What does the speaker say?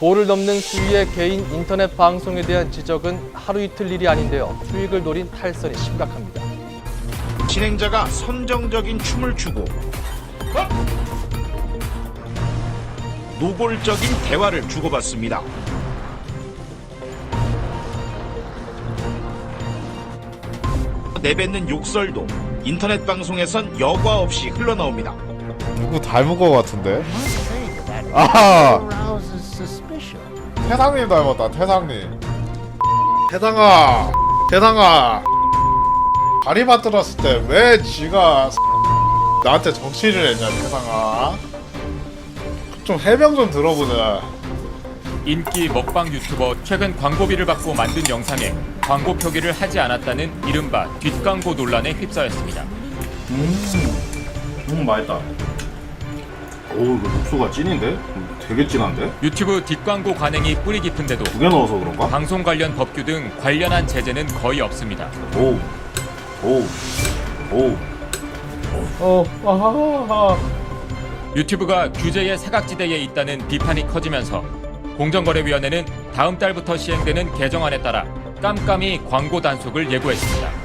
도를 넘는 수위의 개인 인터넷 방송에 대한 지적은 하루 이틀 일이 아닌데요. 수익을 노린 탈선이 심각합니다. 진행자가 선정적인 춤을 추고 노골적인 대화를 주고받습니다. 내뱉는 욕설도 인터넷 방송에선 여과 없이 흘러나옵니다. 누구 닮은 거 같은데? 아 태상님 닮았다 태상님 태상아 태상아 다리만 들었을 때 왜 지가 나한테 정치를 했냐 태상아 좀 해명 좀 들어보자 인기 먹방 유튜버 최근 광고비를 받고 만든 영상에 광고 표기를 하지 않았다는 이른바 뒷광고 논란에 휩싸였습니다. 음 맛있다. 오 이거 육수가 찐인데? 음, 되게 진한데? 유튜브 뒷광고 관행이 뿌리 깊은데도 두 개 넣어서 그런가? 방송 관련 법규 등 관련한 제재는 거의 없습니다. 오, 오, 오. 어 아하하 유튜브가 규제의 사각지대에 있다는 비판이 커지면서 공정거래위원회는 다음 달부터 시행되는 개정안에 따라 깜깜이 광고 단속을 예고했습니다.